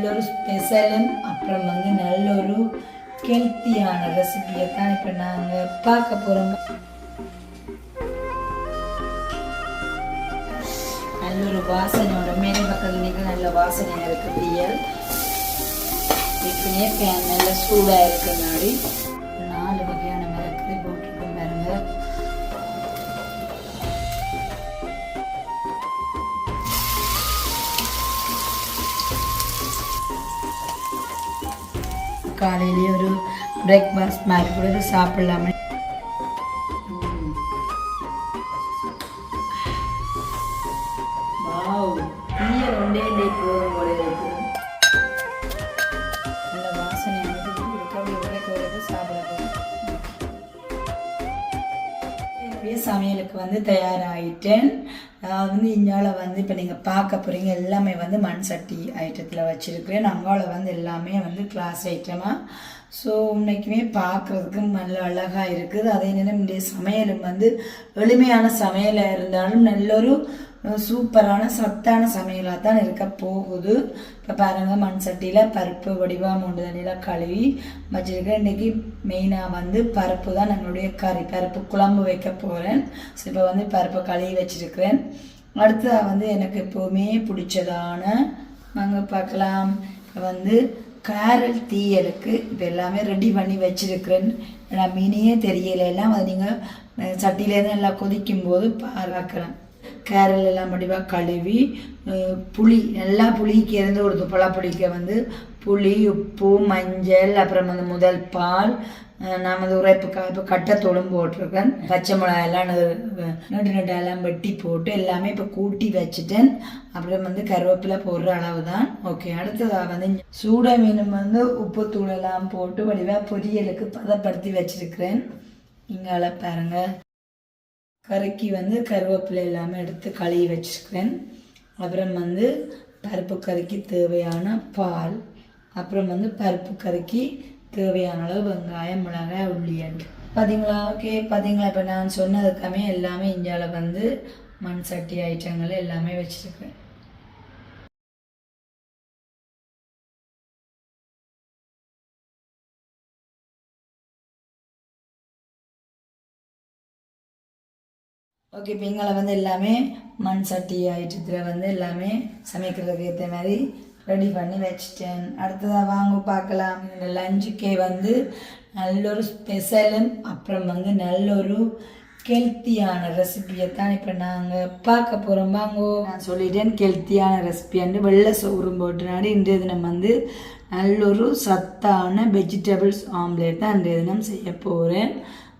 நல்ல ஒரு ஸ்பெஷலும் அப்புறம் வந்து நல்ல ஒரு ஹெல்த்தியான ரெசிபியை தான் இப்போ நாங்கள் பார்க்க போகிறோம் நல்ல ஒரு வாசனையோட மேலே பக்கத்தில் நிற்க நல்ல வாசனை இருக்கு தீயல் இப்போ பேன் நல்ல சூடாக இருக்குனாடி நாலு காலையிலேயே ஒரு பிரேக்ஃபாஸ்ட் மாதிரி கூட சாப்பிடலாமே. சமையலுக்கு வந்து தயாராகிட்டேன் வந்து இந்தியாவில் வந்து இப்போ நீங்கள் பார்க்க போகிறீங்க எல்லாமே வந்து மண் சட்டி ஐட்டத்தில் வச்சுருக்கிறேன். நம்மளால் வந்து எல்லாமே வந்து கிளாஸ் ஐட்டமாக ஸோ இன்றைக்குமே பார்க்குறதுக்கு நல்ல அழகாக இருக்குது. அதே நேரம் இந்த சமையலும் வந்து எளிமையான சமையலாக இருந்தாலும் நல்ல ஒரு சூப்பரான சத்தான சமையலாக தான் இருக்க போகுது. இப்போ பாருங்கள் மண் சட்டியில் பருப்பு வடிவாக மூன்று தண்ணியில் கழுவி வச்சுருக்கேன். இன்றைக்கி மெயினாக வந்து பருப்பு தான் நம்மளுடைய கறி. பருப்பு குழம்பு வைக்க போகிறேன் ஸோ இப்போ வந்து பருப்பை கழுவி வச்சுருக்கிறேன். அடுத்ததாக வந்து எனக்கு எப்போவுமே பிடிச்சதான வாங்க பார்க்கலாம். இப்போ வந்து கேரட் தீயலுக்கு இப்போ எல்லாமே ரெடி பண்ணி வச்சுருக்கிறேன். நான் மீனையே தெரியலை. எல்லாம் அது நீங்கள் சட்டியிலேருந்து நல்லா கொதிக்கும் போது பார்க்கலாம். கேரல் எல்லாம் வடிவாக கழுவி புளி நல்லா புளிக்கு இருந்து ஒரு துப்பலா புளிக்க வந்து புளி உப்பு மஞ்சள் அப்புறம் வந்து முதல் பால் நாம் நான் வந்து உரைப்பு இப்போ கட்டத்தூளும் போட்டிருக்கேன். பச்சை மிளகாயெல்லாம் எல்லாம் நடு- நட்டெல்லாம் வெட்டி போட்டு எல்லாமே இப்போ கூட்டி வச்சுட்டேன். அப்புறம் வந்து கருவேப்பிலை போடுற அளவு தான் ஓகே அடுத்ததாக வந்து சூட மீன் வந்து உப்பு தூளெல்லாம் போட்டு வடிவாக பொரியலுக்கு பதப்படுத்தி வச்சுருக்கிறேன். இங்கால பாருங்கள் கருக்கி வந்து கருவேப்பிலை எல்லாமே எடுத்து கழுவி வச்சுக்குவேன். அப்புறம் வந்து பருப்பு கறிக்கு தேவையான பால் அப்புறம் வந்து பருப்பு கறிக்கு தேவையான அளவு வெங்காயம் மிளகாய் உள்ளியல் பார்த்தீங்களா ஓகே பார்த்தீங்களா இப்போ நான் சொன்னதுக்காமே எல்லாமே இந்தியாவில் வந்து மண் சட்டி ஐட்டங்கள் எல்லாமே வச்சுருக்கேன். ஓகே இப்போ எங்களை வந்து எல்லாமே மண் சட்டி ஐட்டத்தில் வந்து எல்லாமே சமைக்கிறதுக்கு ஏற்ற மாதிரி ரெடி பண்ணி வச்சிட்டேன். அடுத்ததாக வாங்க பார்க்கலாம். இந்த லஞ்சுக்கே வந்து நல்ல ஒரு ஸ்பெஷலும் அப்புறம் வந்து நல்ல ஒரு கெல்த்தியான ரெசிபியை தான் இப்போ நாங்கள் பார்க்க போகிறோம் வாங்கோ. நான் சொல்லிட்டேன் கெல்த்தியான ரெசிபியான்னு வெள்ளை சோறும் போட்டுனாடி இன்றைய தினம் வந்து நல்ல ஒரு சத்தான வெஜிடபிள்ஸ் ஆம்லேட் தான் இன்றைய தினம் செய்ய போகிறேன்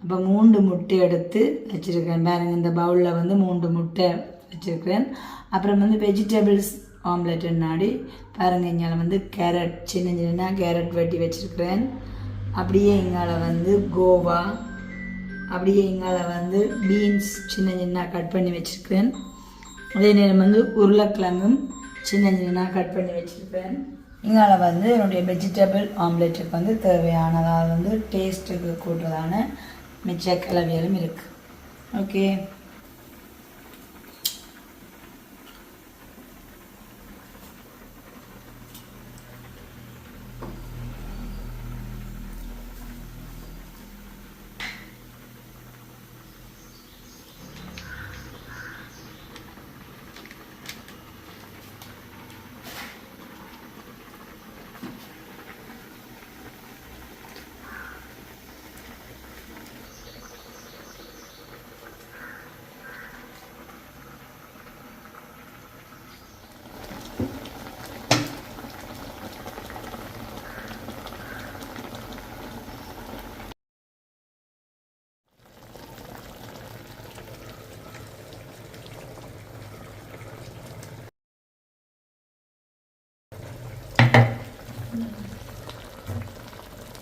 அப்போ மூன்று முட்டை எடுத்து வச்சுருக்கேன் பாருங்க இந்த பவுலில் வந்து மூன்று முட்டை வச்சுருக்கிறேன். அப்புறம் வந்து வெஜிடபிள்ஸ் ஆம்லெட் நாடி. பாருங்க இங்கே வந்து கேரட் சின்ன சின்ன கேரட் வெட்டி வச்சுருக்கிறேன். அப்படியே இங்கால வந்து கோவா. அப்படியே இங்கால வந்து பீன்ஸ் சின்ன சின்ன கட் பண்ணி வச்சுருக்கிறேன். அதே நேரம் வந்து உருளைக்கிழங்கும் சின்ன சின்ன கட் பண்ணி வச்சுருக்கேன் இங்கால வந்து என்னுடைய வெஜிடபிள் ஆம்லெட்டுக்கு வந்து தேவையானதாக வந்து டேஸ்ட்டுக்கு கூட்டுறதான மிச்ச கலவியலும் இருக்குது ஓகே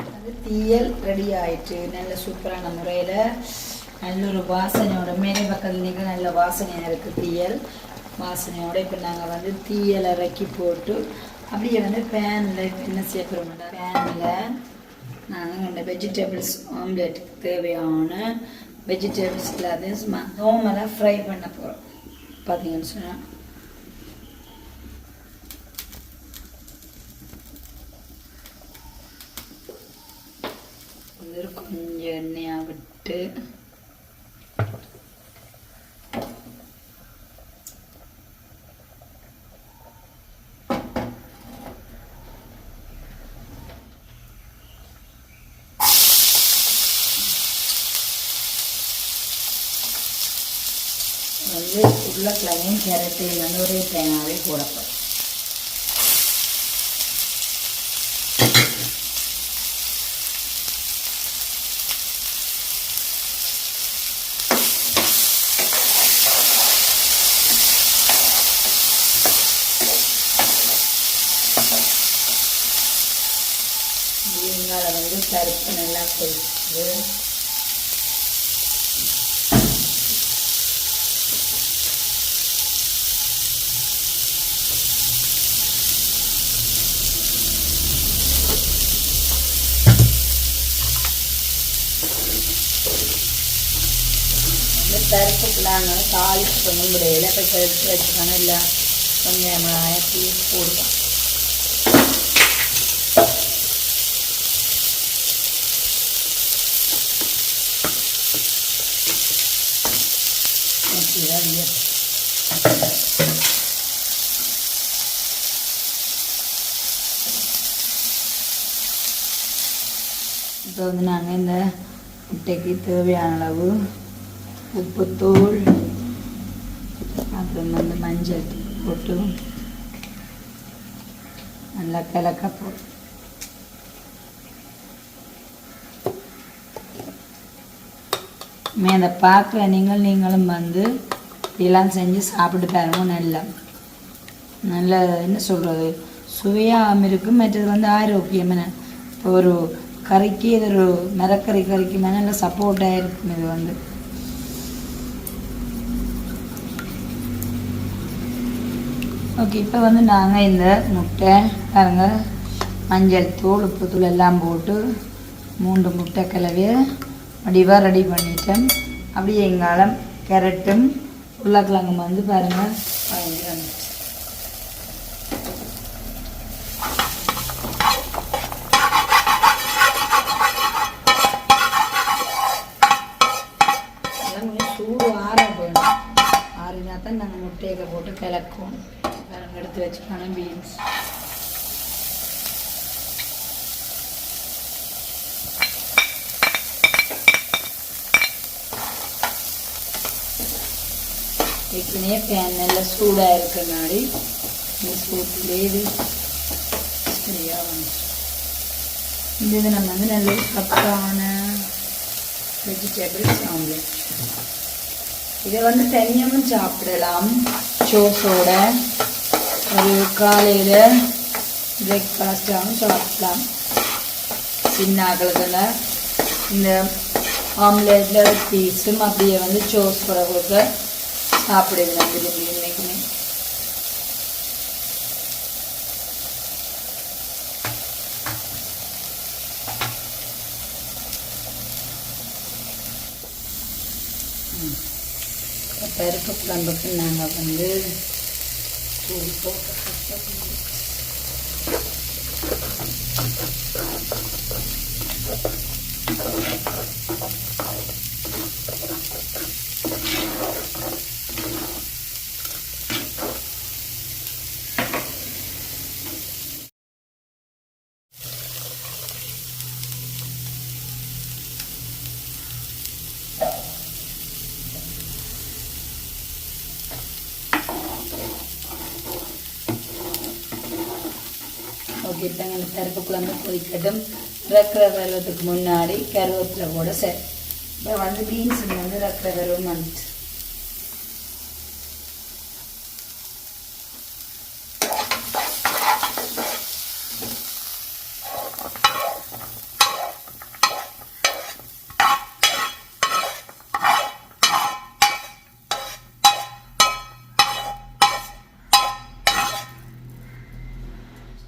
அது தீயல் ரெடி ஆயிட்டு நல்ல சூப்பரான முறையில் நல்ல ஒரு வாசனையோட மேலே பக்கத்தில் நீங்கள் நல்ல வாசனையாக இருக்குது தீயல். வாசனையோட இப்போ நாங்கள் வந்து தீயல் இறக்கி போட்டு அப்படியே வந்து பேனில் என்ன செய்ய பேனில் நாங்கள் இந்த வெஜிடபிள்ஸ் ஆம்லேட்டுக்கு தேவையான வெஜிடபிள்ஸ் எல்லாத்தையும் சும்மா நார்மலாக ஃப்ரை பண்ண போகிறோம் பார்த்தீங்கன்னு சொன்னால் வந்து கொஞ்சம் எண்ணெயாக விட்டு வந்து உருளைக்கிழங்கையும் கேரட்டு வந்து ஒரே தேங்காவே போடப்படும் வெங்காயம் வந்து பருப்பு நல்லா கொதிச்சு இந்த பருப்புக்குள்ளாங்க தாளிப்பு பண்ண முடியல இப்போ எடுத்து வச்சுக்கணும் இல்லை கொஞ்சம் மிளகாயத்தி போடுவோம் அப்படிதான் இல்லை இப்போ வந்து நாங்கள் இந்த முட்டைக்கு தேவையான அளவு உப்புத்தூள் அப்புறம் வந்து மஞ்சள் தூள் போட்டு நல்லா கலக்க போட்டு மே அதை பார்க்குற நீங்கள் நீங்களும் வந்து இதெல்லாம் செஞ்சு சாப்பிட்டு பாருங்க நல்லா. நல்ல என்ன சொல்கிறது சுவையாகவும் இருக்கும். மற்றது வந்து ஆரோக்கியமான இப்போ ஒரு கறிக்கு இது ஒரு மரக்கறி கறிக்கு மேலே நல்லா சப்போர்ட்டாக இருக்கும் இது வந்து. ஓகே இப்போ வந்து நாங்கள் இந்த முட்டை பாருங்க மஞ்சள் தூள் உப்பு தூள் எல்லாம் போட்டு மூன்று முட்டை கிளவி வடிவாக ரெடி பண்ணிட்டேன் அப்படியே எங்காலம் கேரட்டும் உருளைக்கிழங்கும் வந்து பாருங்கள் பயங்கர வந்துச்சு. இதெல்லாம் கொஞ்சம் சூடு ஆற போயிடும் ஆறினா தான் நாங்கள் முட்டையை போட்டு கிளக்குவோம் பாருங்க எடுத்து வச்சுக்கான பீன்ஸ் ஏற்கனவே பேன் நல்லா சூடாக இருக்கனாடி இந்த சூட்டுலேயே இது சரியாக வந்துச்சு. இந்த இது நம்ம வந்து நல்ல சத்தான வெஜிடபிள்ஸ் ஆம்லெட் இதை வந்து தனியாகவும் சாப்பிடலாம். சோஸோட ஒரு காலையில் பிரேக்ஃபாஸ்டாகவும் சாப்பிடலாம். சின்ன ஆகலத்தில் இந்த ஆம்லேட்டில் பீஸும் அப்படியே வந்து சோஸ் கூட கொடுக்க சாப்பிடுவேன் திரும்பி இன்னைக்குமே. பருப்பு குழம்புக்கு நாங்கள் வந்து தூள் போட்டு கஷ்டப்பட்டு ஓகே இப்போ எங்களுக்கு பருப்பு இருக்கட்டும் கொதிக்கட்டும் இறக்குற முன்னாடி கருவேப்பிலை கூட சரி இப்போ வந்து பீன்ஸ் வந்து இறக்குற பருவம் வந்துச்சு.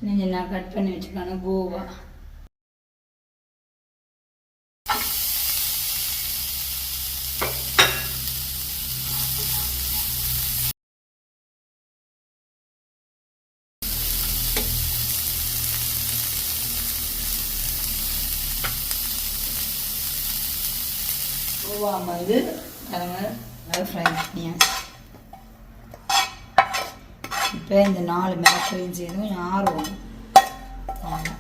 நீங்கள் நான் கட் பண்ணி வச்சுக்கணும் கோ நம்ம ரூபா வந்து நல்லா ஃப்ரை பண்ணியாச்சு இப்போ இந்த நாலு மிளகையும் செய்தும் கொஞ்சம் ஆர்வம் ஆமாம்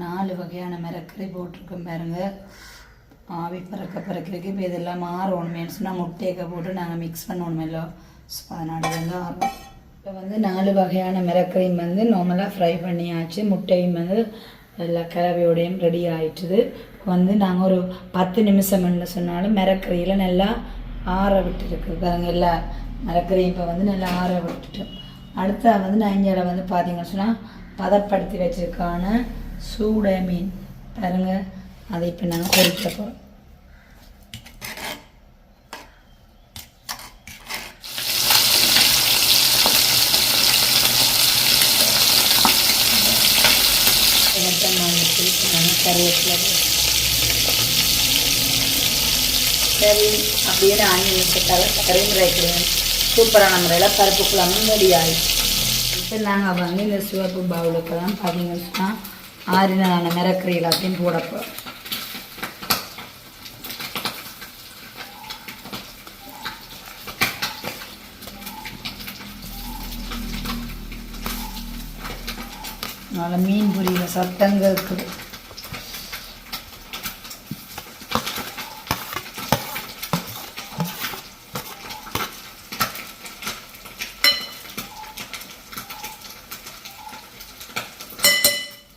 நாலு வகையான மிரக்கறி போட்டிருக்கோம் பாருங்க. ஆவி பறக்க பறக்கிறதுக்கு இப்போ இதெல்லாம் மாறணுமேனு சொன்னால் முட்டையை போட்டு நாங்கள் மிக்ஸ் பண்ணணுமே இல்லை ஸோ அதனால வந்து ஆர்வம் இப்போ வந்து நாலு வகையான மிரக்கறியும் வந்து நார்மலாக ஃப்ரை பண்ணியாச்சு. முட்டையும் வந்து எல்லா கலவையோடையும் ரெடி ஆயிட்டுது. வந்து நாங்கள் ஒரு பத்து நிமிஷம்னு சொன்னாலும் மிரக்கறியில் நல்லா ஆற விட்டுருக்கு. பாருங்க எல்லா மிளக்கறியும் இப்போ வந்து நல்லா ஆற விட்டுட்டோம் அடுத்த வந்து நான் இங்கே வந்து பார்த்தீங்கன்னு சொன்னால் பதப்படுத்தி வச்சுருக்கான சூட மீன். பாருங்கள் அதை இப்போ நாங்கள் பொறிக்க போகிறோம் கருவேப்பிலை. சரி அப்படியே நான் அஞ்சு நிமிஷத்தால் கரைமுறை கிடையாது சூப்பரான முறையில் பருப்பு குழம்பும் ரெடி ஆயிடுச்சு. இப்போ நாங்கள் வந்து இந்த சிவப்பு பவுலுக்கெல்லாம் பார்த்தீங்கன்னு சொன்னால் ஆறினான மிரக்கறி எல்லாத்தையும் போட போகிறோம் அதனால் மீன் பொரியில சத்தங்க இருக்குது.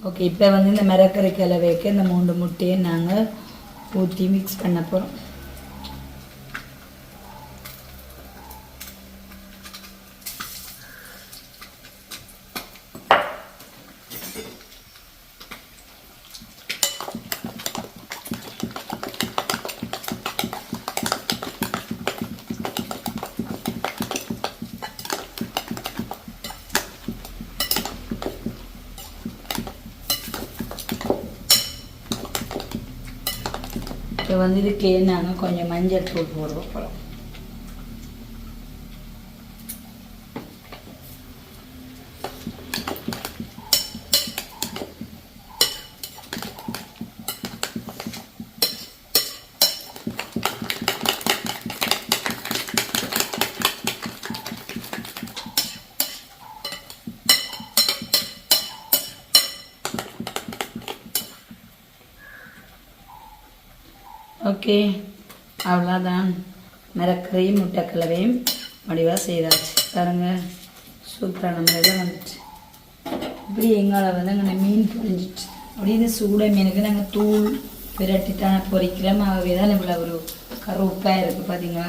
ஓகே இப்போ வந்து இந்த மிரக்கறி கலவைக்கு இந்த மூன்று முட்டையை நாங்கள் ஊற்றி மிக்ஸ் பண்ண போகிறோம் இதுக்கு நாங்கள் கொஞ்சம் மஞ்சள் தூள் போட போகிறோம் ஓகே. அவ்வளோதான் மிரக்கறியும் முட்டைக்கிழவையும் வடிவாக செய்தாச்சு. பாருங்க சூப்பரான முறையில் வந்துச்சு. இப்படி எங்களை வந்து அங்கே மீன் பொரிஞ்சிச்சு அப்படின்னு இந்த சூட மீனுக்கு நாங்கள் தூள் விரட்டி தான் பொரிக்கிறோம் ஆகவே தான் இவ்வளோ ஒரு கருப்பாக இருக்குது பார்த்தீங்களா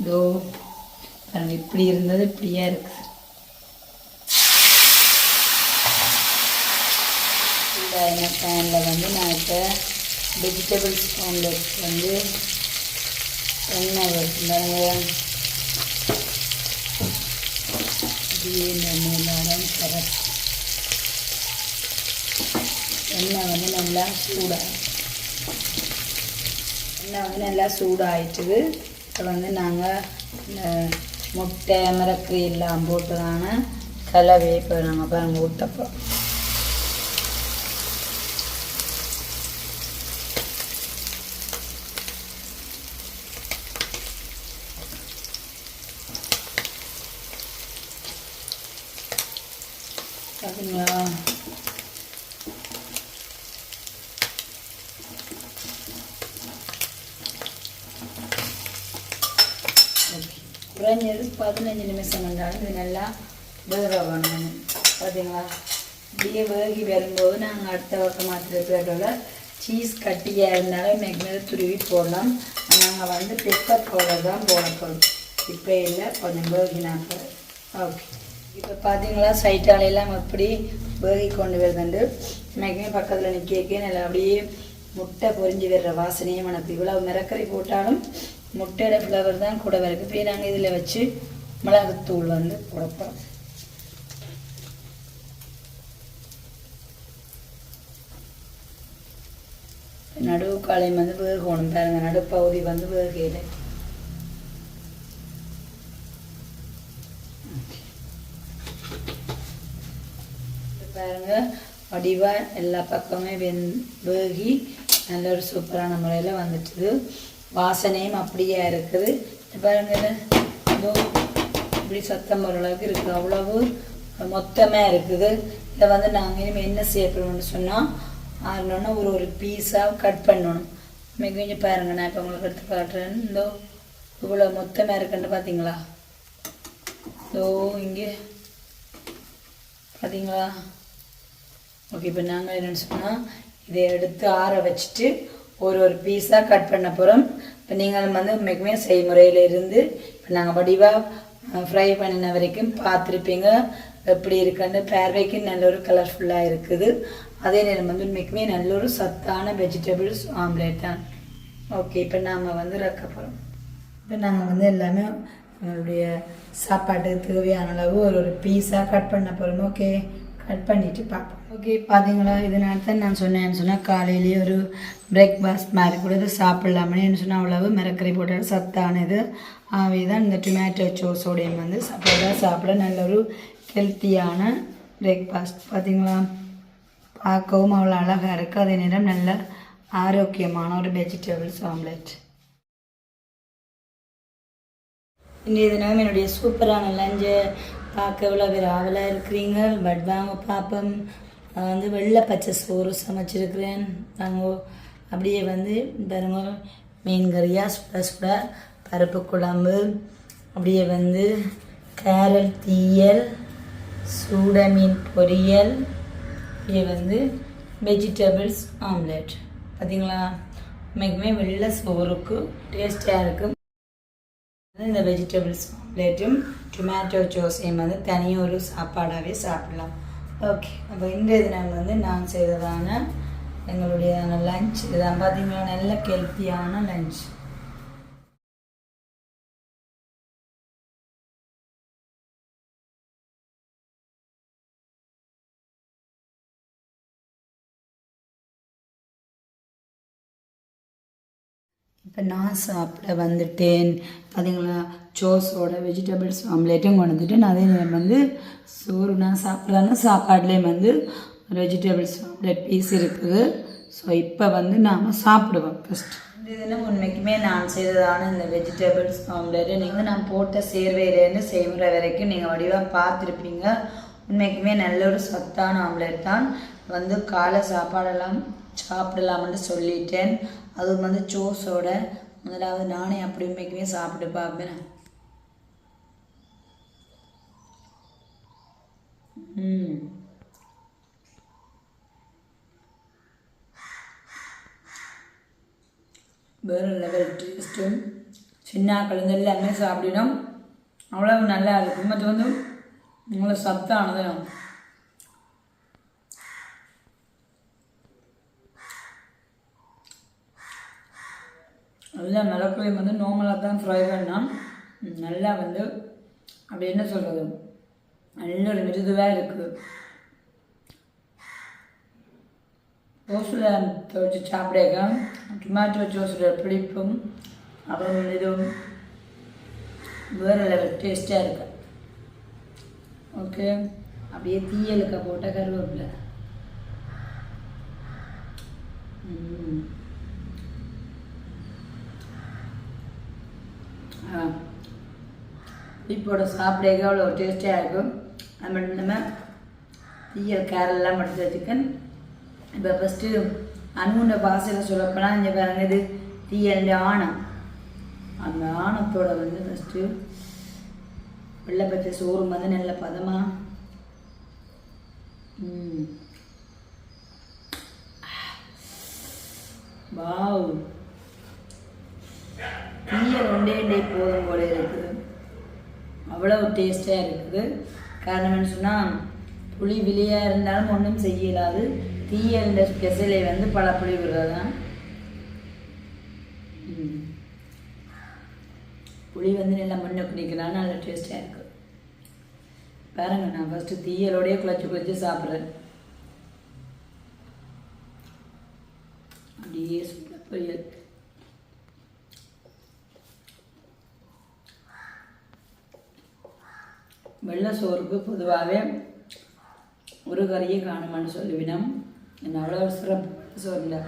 இதோ பாருங்க இப்படி இருந்தது இப்படியே இருக்குது இந்த பேனில் வந்து நான் இப்போ வெஜிடபிள்ஸ் ஆம்லெட் வந்து எண்ணெய் வச்சுருந்தாங்க அப்படியே கரெக்ட் எண்ணெய் வந்து நல்லா சூடாக எண்ணெய் வந்து நல்லா சூடாகிட்டுது இப்போ வந்து நாங்கள் இந்த முட்டை மிரக்கறி எல்லாம் போட்டுதான கலவையை இப்போ நாங்கள் பாருங்கள் ஊற்றப்போம் பார்த்தீங்களா குறைஞ்சது பதினஞ்சு நிமிஷம் வந்தாலும் இது நல்லா வேக வேணும் பார்த்தீங்களா இப்படியே வேகி வரும்போது நாங்கள் அடுத்த பக்கம் மாற்றிருக்கிறதோட சீஸ் கட்டியாக இருந்தாலும் மேக்னது துருவி போடலாம். நாங்கள் வந்து பெப்பர் பவுடர் தான் போட போகிறோம் இப்போ இல்லை கொஞ்சம் வேகினாக்க ஓகே இப்போ பார்த்தீங்களா சைட்டாலையெல்லாம் எப்படி வேகி கொண்டு வருதுண்டு மேக்னே பக்கத்தில் நிற்க நல்லா அப்படியே முட்டை பொறிஞ்சு வர்ற வாசனையும் எனக்கு இவ்வளோ மிரக்கறி போட்டாலும் முட்டையோட ஃப்ளவர் தான் கூட வருது இப்போ நாங்கள் இதில் வச்சு மிளகுத்தூள் வந்து கொடுப்போம் நடுவு காலையும் வந்து வேகணும் பாருங்கள் நடுப்பகுதி வந்து வேகையில். பாருங்க. வடிவாக எல்லா பக்கமே வெந் வேகி நல்ல ஒரு சூப்பரான முறையில் வந்துட்டுது. வாசனையும் அப்படியே இருக்குது. பாருங்கள் பாருங்க இதோ இப்படி சத்தம் ஓரளவுக்கு இருக்குது. அவ்வளவு மொத்தமாக இருக்குது. இதை வந்து நாங்கள் இனிமேல் என்ன செய்ய சொன்னால் ஆறணுன்னா ஒரு ஒரு பீஸாக கட் பண்ணணும். மிக கொஞ்சம் பாருங்க நான் இப்போ உங்களுக்கு எடுத்து காட்டுறேன். இதோ இவ்வளோ மொத்தமாக இருக்குன்னு பார்த்தீங்களா இதோ இங்கே. பார்த்தீங்களா ஓகே இப்போ நாங்கள் என்னென்னு சொன்னால் இதை எடுத்து ஆற வச்சுட்டு ஒரு ஒரு பீஸாக கட் பண்ண போகிறோம் இப்போ நீங்கள் வந்து மிகமே செய்முறையில் இருந்து இப்போ நாங்கள் வடிவாக ஃப்ரை பண்ணின வரைக்கும் பார்த்துருப்பீங்க. எப்படி இருக்குன்னு பேர்வைக்கு நல்ல ஒரு கலர்ஃபுல்லாக இருக்குது. அதே நேரம் வந்து மிகமே நல்ல ஒரு சத்தான வெஜிடபிள்ஸ் ஆம்லேட் தான். ஓகே இப்போ நாம் வந்து ரக்க போகிறோம் இப்போ நாங்கள் வந்து எல்லாமே நம்மளுடைய சாப்பாட்டுக்கு தேவையான அளவு ஒரு ஒரு பீஸாக கட் பண்ண போகிறோம் ஓகே கட் பண்ணிவிட்டு பார்ப்போம் ஓகே பார்த்தீங்களா இதனால தான் நான் சொன்னேன்னு சொன்னால் காலையிலேயே ஒரு பிரேக்ஃபாஸ்ட் மாதிரி கூட இது சாப்பிட்லாமேன்னு சொன்னால் அவ்வளவு மிரக்கறி போட்ட சத்தானது. ஆவே தான் இந்த டொமேட்டோ சோஸோடையும் வந்து சாப்பிட சாப்பிட நல்ல ஒரு ஹெல்த்தியான பிரேக்ஃபாஸ்ட் பார்த்தீங்களா பார்க்கவும் அவ்வளோ அழகாக இருக்குது அதே நேரம் நல்ல ஆரோக்கியமான ஒரு வெஜிடபிள்ஸ் ஆம்லெட் இன்றைய தினம் என்னுடைய சூப்பரான லஞ்சை பார்க்க எவ்வளோ பேர் ஆவலாக இருக்கிறீங்க? பட் வாங்க பார்ப்போம். நான் வந்து வெள்ளை பச்சை சோறு சமைச்சிருக்கிறேன். நாங்கள் அப்படியே வந்து பாருங்க மீன் கறியாக சுட சுட பருப்பு குழம்பு அப்படியே வந்து கேரட் தீயல் சூட மீன் பொரியல் அப்படியே வந்து வெஜிடபிள்ஸ் ஆம்லெட் பார்த்தீங்களா? மிகவும் வெள்ளை சோறுக்கு டேஸ்டியாக இருக்கும். இந்த வெஜிடபிள்ஸ் ஆம்லேட்டும் டொமேட்டோ ஜோஸையும் வந்து தனியாக ஒரு சாப்பாடாகவே சாப்பிடலாம். ஓகே அப்போ இன்றைய தினம் வந்து நான் செய்ததான எங்களுடைய லஞ்ச் இதுதான் பார்த்தீங்கன்னா நல்ல ஹெல்த்தியான லஞ்ச் இப்போ நான் சாப்பிட வந்துட்டேன். பார்த்தீங்களா சோஸோட வெஜிடபிள்ஸ் ஆம்லேட்டும் கொண்டு வந்துட்டு நான் அதே நேரம் வந்து சோறு நான் சாப்பிட்றேன்னா சாப்பாடுலேயும் வந்து வெஜிடபிள்ஸ் ஆம்லேட் பீஸ் இருக்குது. ஸோ இப்போ வந்து நாம் சாப்பிடுவோம் ஃபஸ்ட் இதுன்னு உண்மைக்குமே நான் செய்ததான இந்த வெஜிடபிள்ஸ் ஆம்லேட்டு நீங்கள் நான் போட்ட சேர்வையிலேருந்து செய்கிற வரைக்கும் நீங்கள் வடிவாக பார்த்துருப்பீங்க. உண்மைக்குமே நல்ல ஒரு சத்தான ஆம்லேட் தான். வந்து காலை சாப்பாடெல்லாம் சாப்பிடலாம்னு சொல்லிட்டேன். அதுவும் வந்து சோஸோட முதலாவது நானே அப்படி உண்மைக்குமே சாப்பிட்டு பார்ப்பேன் ம் வேறு லெவல் டேஸ்ட்டும் சின்ன கலந்து எல்லாமே சாப்பிடணும் அவ்வளவு நல்லா இருக்கும் அது வந்து உங்களை சத்தானது அதுதான் மிளகுலையும் வந்து நார்மலாக தான் ஃப்ரை பண்ணால் நல்லா வந்து அப்படி என்ன சொல்கிறது நல்ல ஒரு மிருதுவாக இருக்குது சோஸில் துவைச்சி சாப்பிடாக்க டொமேட்டோ சோஸில் பிடிப்பும் அப்புறம் இதுவும் வேறு லெவல் டேஸ்ட்டாக இருக்கு. ஓகே அப்படியே தீயலுக்க போட்ட கருவேப்பிலை. ம் இப்போட சாப்பிடக்க அவ்வளோ டேஸ்டியாக இருக்கும். அது மட்டும் இல்லாமல் தீயல் கேரளெலாம் எடுத்து சிக்கன் இப்போ ஃபஸ்ட்டு அன்புண்ட பாசையில் சொல்லப்போனால் இங்கே பாருங்க இது தீயல் ஆணம். அந்த ஆணத்தோட வந்து ஃபஸ்ட்டு வெள்ளை பச்சை சோறு வந்து நல்ல பதமாக வாவ். தீயல் ஒன்றே போதும் போல இருக்குது அவ்வளோ டேஸ்ட்டாக இருக்குது. காரணம்னு சொன்னால் புளி விலையாக இருந்தாலும் ஒன்றும் செய்யலாது. தீயல் ஸ்பெஷலே வந்து பல புளி விடுறது தான் புளி வந்து நல்லா மண்ணை குடிக்கலாம் நல்லா டேஸ்ட்டாக இருக்குது பாருங்க நான் ஃபஸ்ட்டு தீயலோடய குழச்சி குழச்சி சாப்பிட்றேன். அப்படியே சுட பொரியல். வெள்ளை சோறுக்கு பொதுவாகவே ஒரு கறியை காணுமான்னு சொல்லுவினோம். என்ன அவ்வளோ சிறப்பு சொல்ல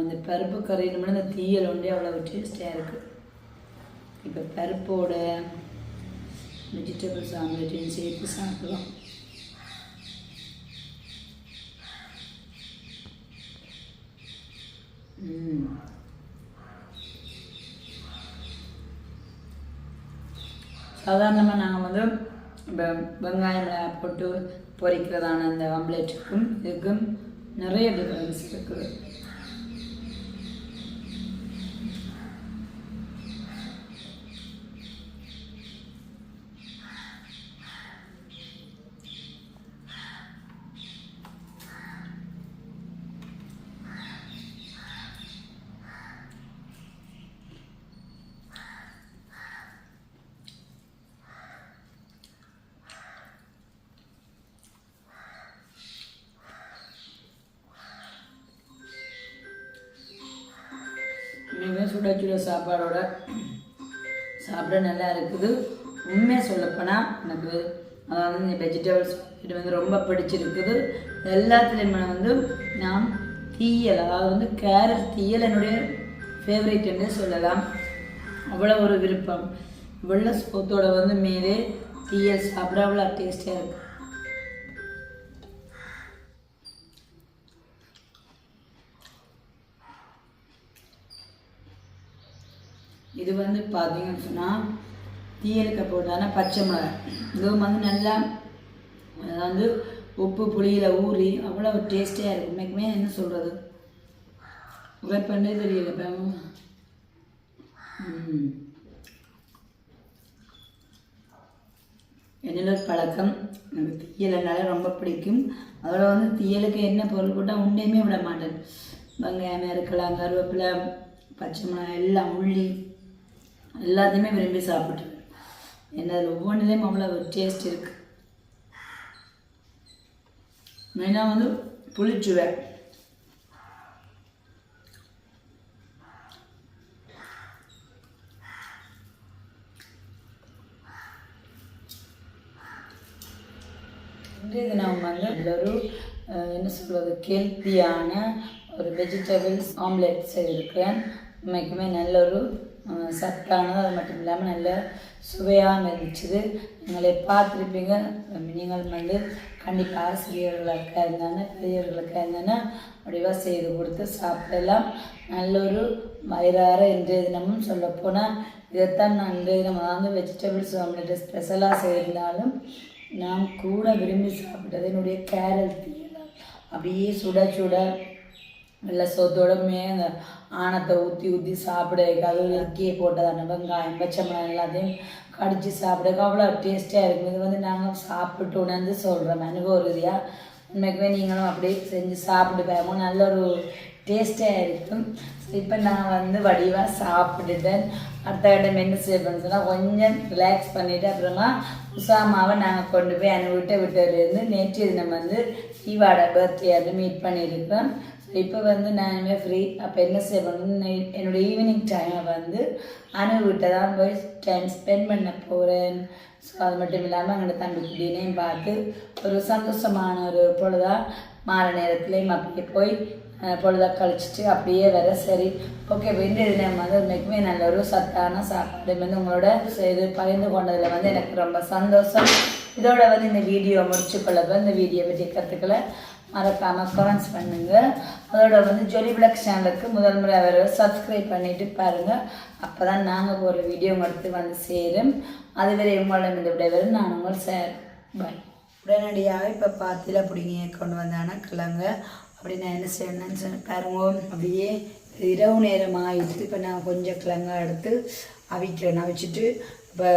அந்த பருப்பு கறின்னு அந்த தீயல் ஒன்றே அவ்வளோ டேஸ்டியாக இருக்குது இப்போ பருப்போட வெஜிடபிள்ஸ் ஆம்லெட்டையும் சேர்த்து சாப்பிடலாம். ம் சாதாரணமாக நாங்கள் வந்து இப்போ வெங்காயம் போட்டு பொரிக்கிறதான அந்த ஆம்லேட்டுக்கும் இதுக்கும் நிறைய டிஃப்ரென்ஸ் இருக்குது. இனிமேல் சுட சுட சாப்பாடோட சாப்பிட நல்லா இருக்குது. உண்மையாக சொல்லப்போனால் எனக்கு அதாவது இந்த வெஜிடபிள்ஸ் இது வந்து ரொம்ப பிடிச்சிருக்குது. எல்லாத்துலேயுமே வந்து நான் தீயல் அதாவது வந்து கேரட் தீயல் என்னுடைய ஃபேவரட் என்று சொல்லலாம். அவ்வளோ ஒரு விருப்பம். வெள்ளை சோத்தோட வந்து மேலே தீயல் சாப்பிட அவ்வளோ டேஸ்டியாக இருக்குது இது வந்து பார்த்தீங்கன்னு சொன்னால் தீயலுக்க போட்டானா பச்சை மிளகாய் இதுவும் வந்து நல்லா அதாவது உப்பு புளியில் ஊறி அவ்வளோ டேஸ்டியாக இருக்கும். உண்மைக்குமே என்ன சொல்கிறது உரைப்பண்டே தெரியல இப்போ என்னோட ஒரு பழக்கம். எனக்கு தீயலைனால ரொம்ப பிடிக்கும். அதோட வந்து தீயலுக்கு என்ன பொருள் போட்டால் உண்டையுமே விட மாட்டேன். வெங்காயம் இருக்கலாம் கருவேப்பிலை பச்சை மிளகாய் எல்லாம் உள்ளி எல்லாத்தையுமே விரும்பி சாப்பிட்ருவேன் என்ன அதில் ஒவ்வொன்றுலேயும் அவ்வளோ ஒரு டேஸ்ட் இருக்குது மெயினாக வந்து புளிச்சுவேன் இன்றைய தினம் வந்து எல்லோரும் என்ன சொல்கிறது ஹெல்த்தியான ஒரு வெஜிடபிள்ஸ் ஆம்லேட் செய்திருக்கிறேன் உண்மைக்குமே நல்ல ஒரு சத்தானது அது மட்டும் இல்லாமல் நல்ல சுவையாக இருந்துச்சுது. எங்களை பார்த்துருப்பீங்க. நீங்கள் வந்து கண்டிப்பாக ஆசிரியர்களுக்காக இருந்தாங்க பெரியவர்களுக்காக இருந்தானே முடிவாக செய்து கொடுத்து சாப்பிடலாம். நல்ல ஒரு வயிறார இன்றைய தினமும் சொல்லப்போனால் இதைத்தான் நான் இன்றைய தினம் அதாவது வெஜிடபிள்ஸ் ஆம்லெட் ஸ்பெஷலாக செய்திருந்தாலும் நான் கூட விரும்பி சாப்பிட்டது என்னுடைய கேரட் தீயலாம் அப்படியே சுட சுட வெள்ளை சொத்தோடமே அந்த ஆணத்தை ஊற்றி ஊற்றி சாப்பிட. அது இறக்கியே போட்டதான வெங்காயம் பச்சை மிளகாய் எல்லாத்தையும் கடிச்சு சாப்பிட. அவ்வளோ டேஸ்டியாக இருக்கும். இது வந்து நாங்கள் சாப்பிட்டு உணர்ந்து சொல்கிறோம் அனுபவ ரீதியாக உண்மைக்குமே நீங்களும் அப்படியே செஞ்சு சாப்பிட்டு பாருங்க. நல்ல ஒரு டேஸ்டியாக இருக்கும். இப்போ நான் வந்து வடிவாக சாப்பிட்டுட்டேன். அடுத்த இடம் என்ன செய்யணும்னு சொன்னால் கொஞ்சம் ரிலாக்ஸ் பண்ணிவிட்டு அப்புறமா உசாமாவை நாங்கள் கொண்டு போய் அந்த வீட்டை விட்டதுலேருந்து நேற்று தினம் வந்து ஈவாட பர்த்டே அது மீட் பண்ணியிருக்கோம். இப்போ வந்து நான் ஃப்ரீ அப்போ என்ன செய்யணும்னு என்னோடய ஈவினிங் டைமை வந்து அணு வீட்டை தான் போய் டைம் ஸ்பெண்ட் பண்ண போகிறேன் ஸோ அது மட்டும் இல்லாமல் எங்களோட தம்பி குட்டினையும் பார்த்து ஒரு சந்தோஷமான ஒரு பொழுதாக மாற நேரத்துலேயும் அப்படியே போய் பொழுதா கழிச்சிட்டு அப்படியே வர சரி. ஓகே இன்றைய தினம் வந்து உண்மைக்குமே நல்ல ஒரு சத்தான சாப்பாடு. வந்து உங்களோட செய்து பகிர்ந்து கொண்டதில் வந்து எனக்கு ரொம்ப சந்தோஷம். இதோட வந்து இந்த வீடியோ முடிச்சு கொள்ளப்போ இந்த வீடியோ பற்றி கருத்துக்களை மறக்காமல் கமெண்ட்ஸ் பண்ணுங்கள் அதோட வந்து ஜொலி பிளக் சேனலுக்கு முதல் முறை அவர் சப்ஸ்கிரைப் பண்ணிட்டு பாருங்கள் அப்போ தான் நாங்கள் போகிற வீடியோ எடுத்து வந்து சேரும். அதுவரை உங்களிடம் இந்த விடைவரும் நான் உங்கள் சார். பாய் உடனடியாக இப்போ பாத்தியில் பிடிங்க கொண்டு வந்தானா கிழங்க. அப்படி நான் என்ன செய்யணும்னு சொல்லி பாருங்க அப்படியே இரவு நேரம் ஆயிடுச்சு. இப்போ நான் கொஞ்சம் கிழங்கா எடுத்து அவிக்கிறேன் அவிச்சிட்டு இப்போ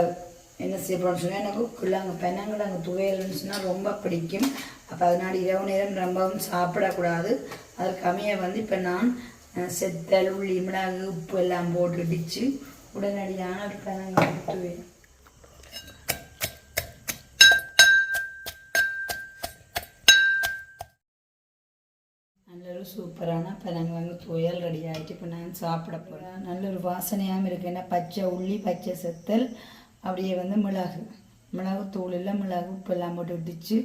என்ன செய்ய போகிறோம்னு சொன்னால் எனக்கு கிழங்கு பெனங்கிழங்கு துவையல்னு சொன்னால் ரொம்ப பிடிக்கும். அப்போ அதனால் இரவு நேரம் ரொம்பவும் சாப்பிடக்கூடாது. அதற்கு கம்மியாக வந்து இப்போ நான் செத்தல் உள்ளி மிளகு உப்பு எல்லாம் போட்டு இடித்து உடனடியான ஒரு பெனங்கிழங்கு துவையல் ஒரு சூப்பரான பனங்கிழங்கு துவையல் ரெடி ஆகிட்டு இப்போ நான் சாப்பிட போகிறேன் நல்ல ஒரு வாசனையாகவும் இருக்குது ஏன்னா பச்சை உள்ளி பச்சை செத்தல் அப்படியே வந்து மிளகு. மிளகு தூள் எல்லாம் மிளகு உப்பு எல்லாம் போட்டு விட்டுச்சு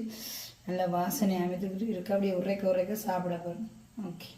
நல்லா வாசனையாகவும் அமைத்துக்கிட்டு இருக்கு. அப்படியே உரைக்க உரைக்க சாப்பிட போகிறோம் ஓகே